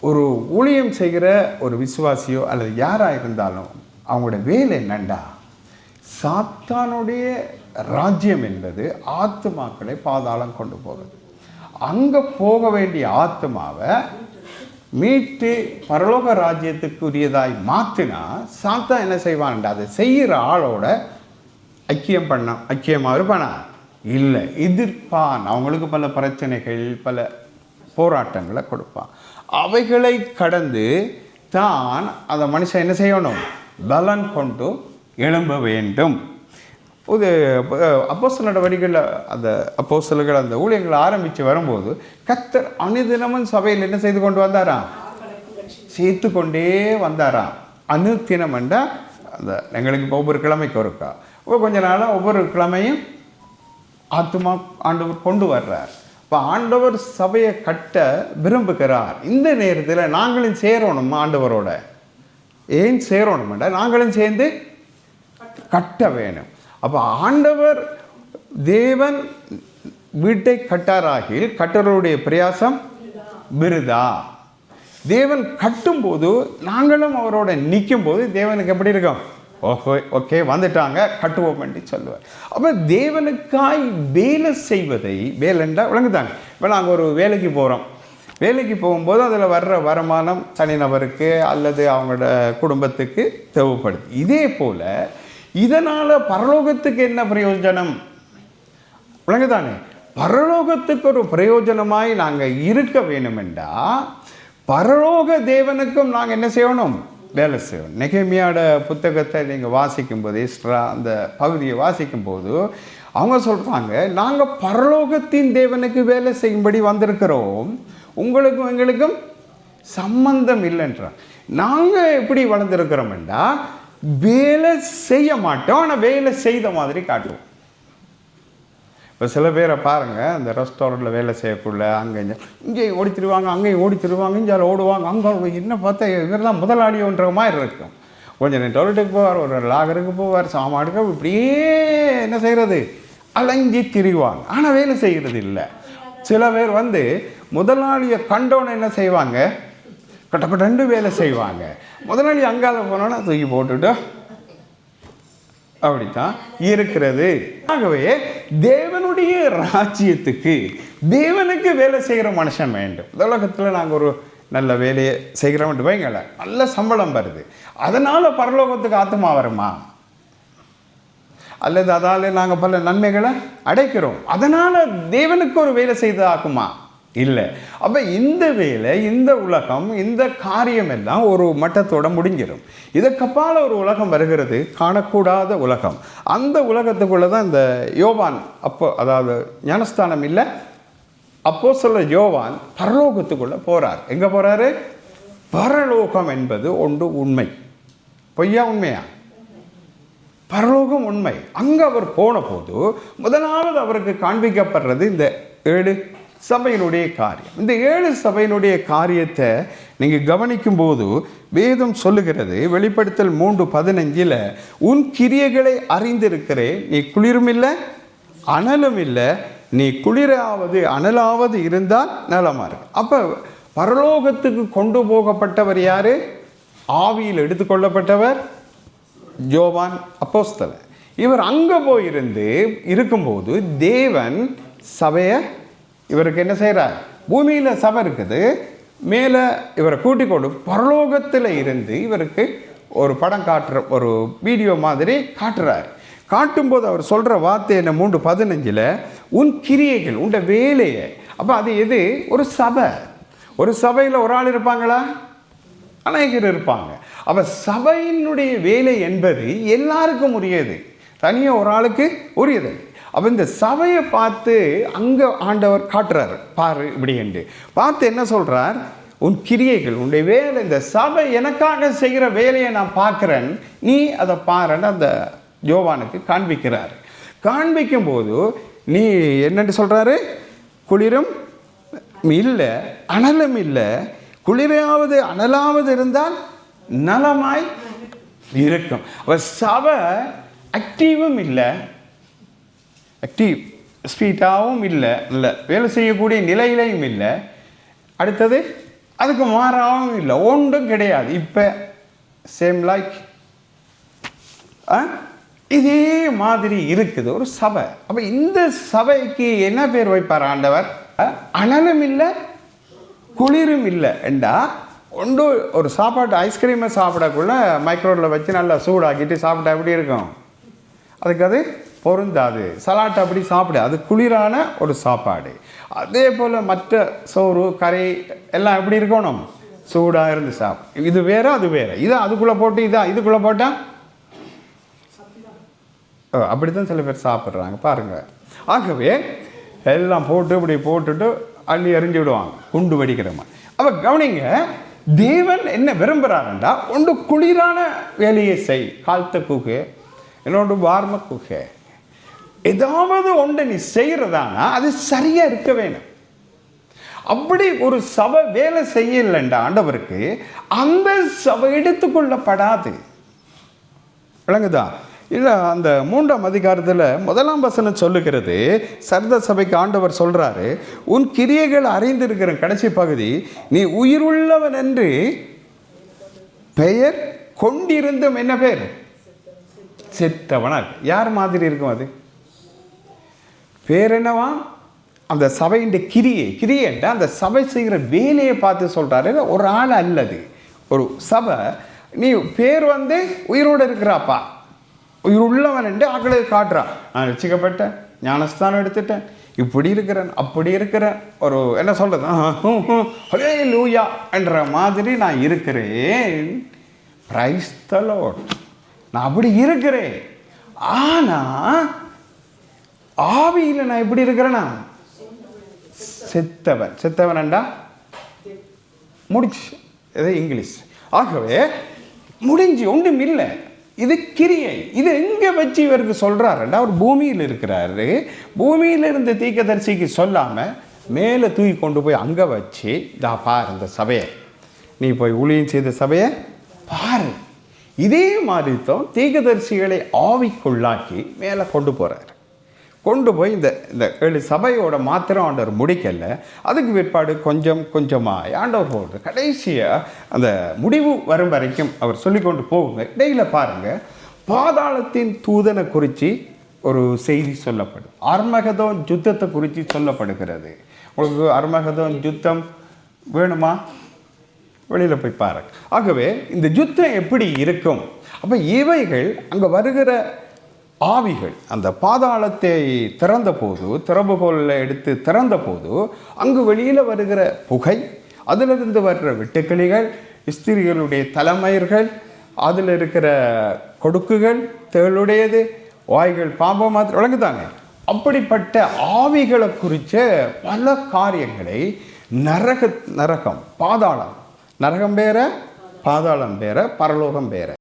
ஒரு ஊழியம் செய்கிற ஒரு விசுவாசியோ அல்லது யாராக இருந்தாலும் அவங்களோட வேலை என்னண்டா? சாத்தானுடைய ராஜ்யம் என்பது ஆத்துமாக்களை பாதாளம் கொண்டு போகுது. அங்கே போக வேண்டிய ஆத்மாவை மீட்டு பரலோக ராஜ்யத்துக்குரியதாய் மாற்றினா சாத்தா என்ன செய்வான்டா? அதை செய்கிற ஆளோட ஐக்கியம் பண்ண ஐக்கியமாக இருப்பானா இல்லை எதிர்ப்பான். அவங்களுக்கு பல பிரச்சனைகள் பல போராட்டங்களை கொடுப்பான். அவைகளை கடந்து தான் அந்த மனுஷன் என்ன செய்யணும்? பலன் கொண்டு எழும்ப வேண்டும். இது அப்போஸ்தலோட வரிகளில் அந்த அப்போஸ்தலர்கள் அந்த ஊழியங்களை ஆரம்பித்து வரும்போது கத்தர் அனுதினமும் சபையில் என்ன செய்து கொண்டு வந்தாராம்? சேர்த்து கொண்டே வந்தாராம். அனுத்தினம் என்றா அந்த எங்களுக்கு இப்போ ஒவ்வொரு கிழமைக்கு இருக்கா கொஞ்ச நாளாக ஒவ்வொரு கிழமையும் ஆத்துமா ஆண்டவர் கொண்டு வர்றார். இப்போ ஆண்டவர் சபையை கட்ட விரும்புகிறார். இந்த நேரத்தில் நாங்களும் சேரணும் ஆண்டவரோட? ஏன் சேரணும்டா? நாங்களும் சேர்ந்து கட்ட வேணும் அப்போ ஆண்டவர் தேவன் வீட்டை கட்டாராகில் கட்டருடைய பிரயாசம் விருதா? தேவன் கட்டும்போது நாங்களும் அவரோட நிற்கும்போது தேவனுக்கு எப்படி இருக்கும்? ஓஹோ ஓகே வந்துட்டாங்க. கட்டுவோம் என்று சொல்லுவார். அப்போ தேவனுக்காய் வேலை செய்வதை வேலைண்டா விளங்குதாங்க. இப்போ நாங்கள் ஒரு வேலைக்கு போகிறோம் வேலைக்கு போகும்போது அதில் வர்ற வருமானம் தனிநபருக்கு அல்லது அவங்களோட குடும்பத்துக்கு தேவைப்படுது. இதே போல் இதனால் பரலோகத்துக்கு என்ன பிரயோஜனம்? விளங்குதானே? பரலோகத்துக்கு ஒரு பிரயோஜனமாய் நாங்கள் இருக்க வேணுமெண்டா பரலோக தேவனுக்கும் நாங்கள் என்ன செய்யணும்? வேலை செய்யும் நெகமியாட புத்தகத்தை நீங்கள் வாசிக்கும்போது இஸ்ரா அந்த பகுதியை வாசிக்கும்போது அவங்க சொல்கிறாங்க நாங்கள் பரலோகத்தின் தேவனுக்கு வேலை செய்யும்படி வந்திருக்கிறோம். உங்களுக்கும் எங்களுக்கும் சம்பந்தம் இல்லைன்றார் நாங்கள் எப்படி வளர்ந்துருக்கிறோம்டா வேலை செய்ய மாட்டோம் ஆனால் வேலை செய்த மாதிரி காட்டுவோம். இப்போ சில பேரை பாருங்கள் அந்த ரெஸ்டாரண்ட்டில் வேலை செய்யக்குள்ள அங்கே இங்கே இங்கேயும் ஓடி திருவாங்க அங்கேயும் ஓடி திருவாங்க இங்கே ஓடுவாங்க அங்கே என்ன பார்த்தா இவர் தான் முதலாளியோன்ற மாதிரி இருக்கும். கொஞ்சம் நேரம் டொய்லெட்டுக்கு போவார் ஒரு லாகருக்கு போவார் சாமானுக்கு இப்படியே என்ன செய்கிறது அலைஞ்சி திரிவாங்க. ஆனால் வேலை செய்கிறது இல்லை. சில பேர் வந்து முதலாளியை கண்டோன்னு என்ன செய்வாங்க? கட்டப்பட்டு ரெண்டு வேலை செய்வாங்க. முதலாளி அங்கால போனோன்னா தூக்கி போட்டுட்டு அப்படித்தான் இருக்கிறது. ஆகவே தேவனுடைய ராஜ்யத்துக்கு தேவனுக்கு வேலை செய்கிற மனுஷன் வேண்டும். இந்த உலகத்தில் நாங்கள் ஒரு நல்ல வேலையை செய்கிறோம் வைங்கள நல்ல சம்பளம் வருது. அதனால் பரலோகத்துக்கு ஆத்மா வருமா? அல்லது அதால் நாங்கள் பல நன்மைகளை அடைக்கிறோம். அதனால் தேவனுக்கு ஒரு வேலை செய்து ஆக்குமா இல்லை. அப்போ இந்த வேலை இந்த உலகம் இந்த காரியம் எல்லாம் ஒரு மட்டத்தோட முடிஞ்சிடும் இதற்கப்பால் ஒரு உலகம் வருகிறது காணக்கூடாத உலகம். அந்த உலகத்துக்குள்ளே தான் இந்த யோவான் அப்போ அதாவது ஞானஸ்தானம் இல்லை அப்போ சொல்ல யோவான் பரலோகத்துக்குள்ளே போகிறார் எங்கே போகிறாரு பரலோகம் என்பது ஒன்று உண்மை. பொய்யா உண்மையா? பரலோகம் உண்மை. அங்கே அவர் போன போது முதலாவது அவருக்கு காண்பிக்கப்படுறது இந்த ஏழு சபையினுடைய காரியம். இந்த ஏழு சபையினுடைய காரியத்தை நீங்கள் கவனிக்கும் போது வேதம் சொல்லுகிறது வெளிப்படுத்தல் மூன்று பதினஞ்சில் உன் கிரியைகளை அறிந்திருக்கிறேன் நீ குளிரும் இல்லை அனலும் இல்லை நீ குளிராவது அனலாவது இருந்தால் நலமாக இருக்கு. அப்போ பரலோகத்துக்கு கொண்டு போகப்பட்டவர் யார்? ஆவியில் எடுத்துக்கொள்ளப்பட்டவர் ஜோவான் அப்போஸ்தலன் இவர் அங்கே போயிருந்து இருக்கும்போது தேவன் சபையை இவருக்கு என்ன செய்கிறார் பூமியில் சபை இருக்குது. மேலே இவரை கூட்டிக் கொண்டு பரலோகத்தில் இருந்து இவருக்கு ஒரு படம் காட்டுற ஒரு வீடியோ மாதிரி காட்டுறார். காட்டும்போது அவர் சொல்கிற வார்த்தை என்ன? மூன்று பதினஞ்சில் உன் கிரியைகள் உண்ட வேலையை. அப்போ அது எது? ஒரு சபை. ஒரு சபையில் ஒரு ஆள் இருப்பாங்களா? அநேகர் இருப்பாங்க. அப்போ சபையினுடைய வேலை என்பது எல்லாருக்கும் உரியது. தனியாக ஒரு ஆளுக்கு உரியது. அப்போ இந்த சபையை பார்த்து அங்கே ஆண்டவர் காட்டுறாரு. பாரு இப்படி என்று. பார்த்து என்ன சொல்கிறார் உன் கிரியைகள் உன்னுடைய வேலை இந்த சபை எனக்காக செய்கிற வேலையை நான் பார்க்குறேன். நீ அதை பாருன்னு அந்த யோவானுக்கு காண்பிக்கிறார். காண்பிக்கும் போது நீ என்னென்று சொல்கிறாரு குளிரும் இல்லை அனலும் இல்லை. குளிரையாவது அனலாவது இருந்தால் நலமாய் இருக்கும். அப்ப சபை ஆக்டிவும் இல்லை ஆக்டிவ் ஸ்பீட்டாகவும் இல்லை இல்லை. வேலை செய்யக்கூடிய நிலையிலையும் இல்லை. அடுத்தது அதுக்கு மாறாகவும் இல்லை. ஒன்றும் கிடையாது. இப்போ சேம் லைக் இதே மாதிரி இருக்குது. ஒரு சபை. அப்போ இந்த சபைக்கு என்ன பேர் வைப்பார் ஆண்டவர்? அனலும் இல்லை குளிரும் இல்லை. என்றா ஒன்று ஒரு சாப்பாடு ஐஸ்கிரீமை சாப்பிடக்குள்ள மைக்ரோவில் வச்சு நல்லா சூடாக்கிட்டு சாப்பிட்டா எப்படி இருக்கும்? அதுக்கு அது பொருந்தாது. சலாட் அப்படி சாப்பிடு அது குளிரான ஒரு சாப்பாடு. அதே போல் மற்ற சோறு கறி எல்லாம் எப்படி இருக்கணும்? சூடாக இருந்து சாப்பிடு இது வேற அது வேறு. இதை அதுக்குள்ளே போட்டு இதான் இதுக்குள்ளே போட்டால் அப்படி தான் சில பேர் சாப்பிட்றாங்க. பாருங்கள் ஆகவே எல்லாம் போட்டு இப்படி போட்டுட்டு அள்ளி எறிஞ்சு விடுவாங்க. குண்டு வெடிக்கிற மாதிரி அப்போ கவனிங்க தேவன் என்ன விரும்புகிறாருண்டா ஒன்று குளிரான வேலையை செய். காலத்தை கூக்கு இன்னொன்று வார்ம கூக்கு ஏதாவது ஒன்று நீ செய்கிறதானா அது சரியாக இருக்க வேணும். அப்படி ஒரு சபை வேலை செய்யலைன்ற ஆண்டவருக்கு அந்த சபை எடுத்துக்கொள்ளப்படாது. விளங்குதா? இல்லை அந்த மூன்றாம் அதிகாரத்தில் முதலாம் வசனம் சொல்லுகிறது சர்த சபைக்கு ஆண்டவர் சொல்கிறாரு உன் கிரியைகள் அறிந்திருக்கிற கடைசி பகுதி நீ உயிருள்ளவன் என்று பெயர் கொண்டிருந்தும் என்ன பேர்? செத்தவனாக. யார் மாதிரி இருக்கும் அது? பேர் என்னவா அந்த சபையின் கிரியை கிரியைன்ற அந்த சபை செய்கிற வேலையை பார்த்து சொல்கிறாரு ஒரு ஆள் அல்லது ஒரு சபை நீ பேர் வந்து உயிரோடு இருக்கிறாப்பா. உயிர் உள்ளவன் என்று ஆக்களை காட்டுறான் நான் ரசிக்கப்பட்டேன் ஞானஸ்தானம் எடுத்துட்டேன். இப்படி இருக்கிறேன் அப்படி இருக்கிறேன். ஒரு என்ன சொல்கிறது ஒரே லூயா என்ற மாதிரி நான் இருக்கிறேன். பிரைஸ் த நான் அப்படி இருக்கிறேன். ஆனால் ஆவியில் நான் எப்படி இருக்கிறேன்னா செத்தவன். செத்தவனண்டா முடிச்சு. இது இங்கிலீஷ். ஆகவே முடிஞ்சு ஒன்றும் இல்லை. இது கிரியை. இது எங்கே வச்சு இவருக்கு சொல்கிறாருண்டா அவர் பூமியில் இருக்கிறாரு. பூமியில் இருந்த தீக்கதரிசிக்கு சொல்லாமல் மேலே தூக்கி கொண்டு போய் அங்கே வச்சு இதா பார் இந்த சபையை. நீ போய் ஊழியம் செய்த சபையை பாரு. இதே மாதிரி தான் தீக்கதரிசிகளை ஆவிக்குள்ளாக்கி மேலே கொண்டு போகிறார் கொண்டு போய் இந்த இந்த ஏழு சபையோட மாத்திரம் ஆண்டவர் முடிக்கலை. அதுக்கு பிற்பாடு கொஞ்சம் கொஞ்சமாக ஆண்டவர் போகிறது கடைசியாக அந்த முடிவு வரும் வரைக்கும் அவர் சொல்லி கொண்டு போகுங்க. இடையில் பாருங்கள் பாதாளத்தின் தூதனை குறித்து ஒரு செய்தி சொல்லப்படும். அர்மகதோன் யுத்தத்தை குறித்து சொல்லப்படுகிறது. உங்களுக்கு அர்மகதோன் யுத்தம் வேணுமா? வெளியில் போய் பாருங்க. ஆகவே இந்த யுத்தம் எப்படி இருக்கும்? அப்போ இவைகள் அங்கே வருகிற ஆவிகள் அந்த பாதாளத்தை திறந்த போது எடுத்து திறந்த போது அங்கு வெளியில் வருகிற புகை அதிலிருந்து வர்ற வெட்டுக்கிளிகள் ஸ்திரிகளுடைய தலைமயிர்கள் அதில் இருக்கிற கொடுக்குகள் தேளுடையது வாய்கள் பாம்பம் மாதிரி விளங்குதாங்க அப்படிப்பட்ட ஆவிகளை குறித்த பல காரியங்களை நரக நரகம் பாதாளம். நரகம் பேர பாதாளம் பேர பரலோகம் பேர